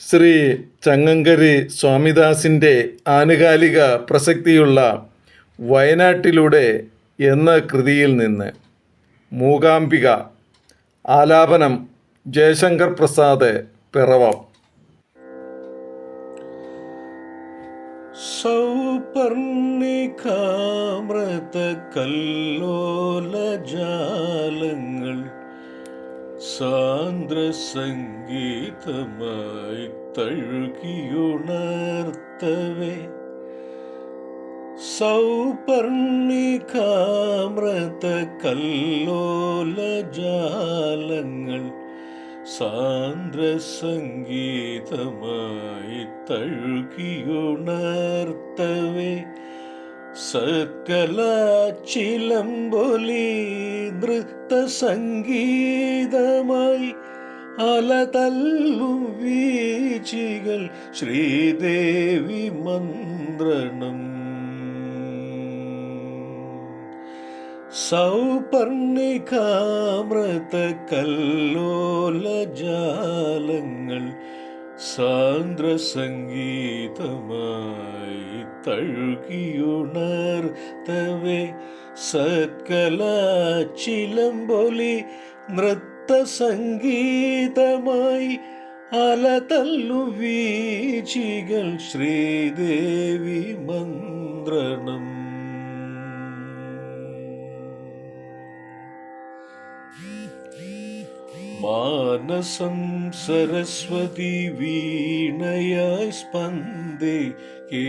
ശ്രീ ചങ്ങങ്കരി സ്വാമിദാസിന്റെ ആനുകാലിക പ്രസക്തിയുള്ള വയനാട്ടിലൂടെ എന്ന കൃതിയിൽ നിന്ന് മൂകാംബിക ആലാപനം ജയശങ്കർ പ്രസാദ് പിറവം. സൗപർണികാമൃത കല്ലോല ജാലങ്ങൾ സാന്ദ്ര സംഗീതമായി തഴുകിയുണർത്തവേ. സൗപർണികാമൃത കല്ലോല ജാലങ്ങൾ സാന്ദ്ര സംഗീതമായി തഴുകിയുണർത്തവേ. സകലാച്ചിലമ്പൊലി നൃത്ത സംഗീതമായി അലതല്ലും വീച്ചികൾ ശ്രീദേവി മന്ത്രണം. സൗപർണികാമൃത കല്ലോല ജാലങ്ങൾ സാന്ദ്ര സംഗീതമായി തഴുകിയുണർത്തവേ സത്കലാച്ചിലമ്പൊലി നൃത്ത സംഗീതമായി അലതല്ലു വീചികൾ ശ്രീദേവി മന്ത്രണം. മാനസം സരസ്വതി വീണയായി സ്പന്ദേ കേ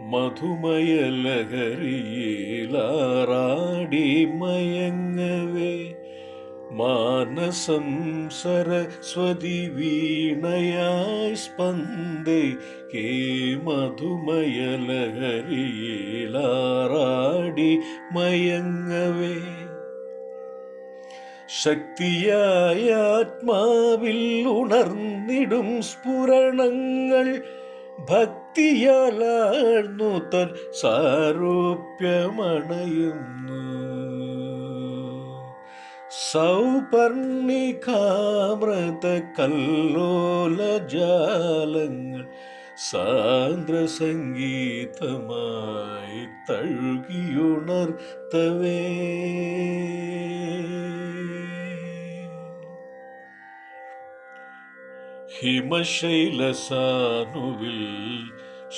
മധുമയലഹരിയിലാറാടി മയങ്ങവേ മാനസം സരസ്വതി വീണയായി സ്പന്ദേ. കേ മധുമയലഹരിയിലാറാടി മയങ്ങവേ ശക്തിയായ ആത്മാവിൽ ഉണർന്നിടും സ്ഫുരണങ്ങൾ. ഭക്തിയാലാഴ്ന്നു തൻ സാരൂപ്യമണയുന്നു. സൗപർണികാമൃത കല്ലോല ജാലങ്ങൾ സാന്ദ്ര സംഗീതമായി തഴുകിയുണർത്തവേ. ഹിമശൈലസാനുവിൽ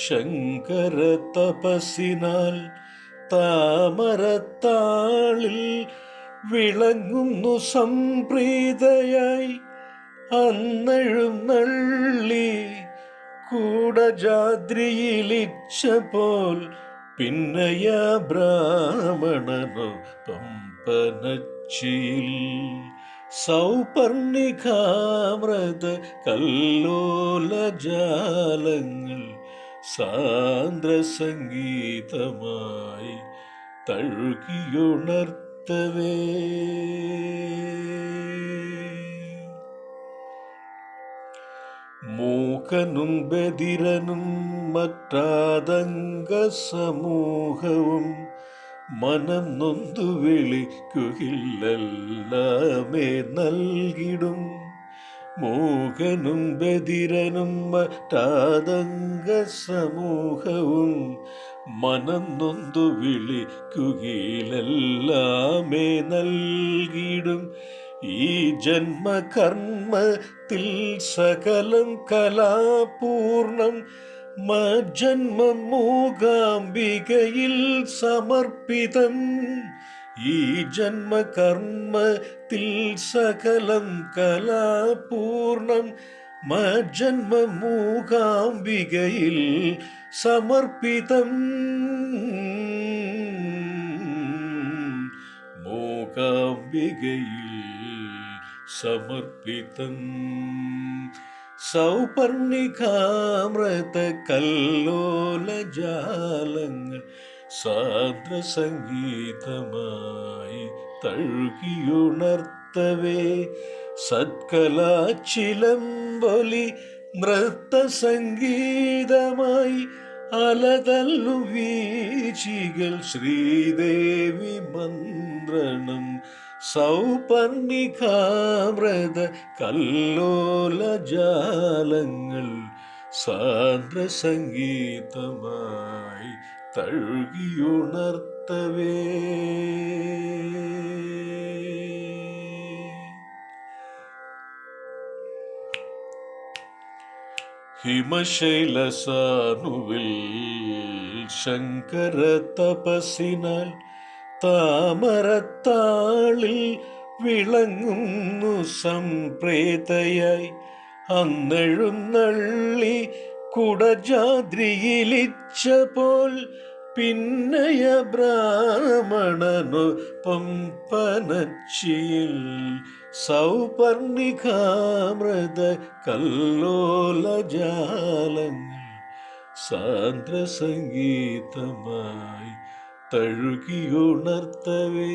ശങ്കര തപസിനാൽ താമരത്താളിൽ വിളങ്ങുന്നു സംപ്രീതയായി. അന്നെഴുന്നള്ളി കൂടജാദ്രിയിലിച്ച പോൽ പിന്നയ ബ്രാഹ്മണനോ പമ്പനച്ചിൽ സൗപർണികാമൃത കല്ലോല ജാലങ്ങൾ സാന്ദ്ര സംഗീതമായി തഴുകിയുണർത്തവേ. മൂക്കനും ബദിരനും മറ്റാതംഗ സമൂഹവും മനം നൊന്തു വിളിക്കുകില്ലെല്ലാമേ നൽകിടും. മോഹനും ബദിരനും മറ്റാതംഗ സമൂഹവും മനം നൊന്തു വിളിക്കുകിലെല്ലാമേ നൽകിടും. ഈ ജന്മകർമ്മത്തിൽ സകലം കലാപൂർണം മജന്മം മൂകാംബികയിൽ സമർപ്പിതം. ഈ ജന്മകർമ്മത്തിൽ സകലം കലാപൂർണം. മജന്മം മൂകാംബികയിൽ സമർപ്പിതം. മൂകാംബികയിൽ സമർപ്പിതം. സൗപർണികാമൃത കല്ലോല ജാലങ്ങൾ സാന്ദ്ര സംഗീതമായി തഴുകിയുണർത്തവേ. സത്കലാച്ചിലമ്പൊലി നൃത്ത സംഗീതമായി അലതല്ലു വീശികൾ ശ്രീദേവി മന്ത്രണം. സൗപർണികാമൃത കല്ലോല ജാലങ്ങൾ സാന്ദ്ര സംഗീതമായി തഴുകിയുണർത്തവേ. ഹിമശൈലസാനുവിൽ ശങ്കര തപസിനാൽ താമരത്താളിൽ വിളങ്ങുന്നു സംപ്രേതയായി അന്നെഴുന്നള്ളി കുടജാദ്രിയിലിച്ച പോൽ പിന്നയ ബ്രാഹ്മണനു പനച്ചിയിൽ സൗപർണികാമൃത കല്ലോല ജാലങ്ങൾ സാന്ദ്ര സംഗീതമായി തഴുകിയുണർത്തവേ.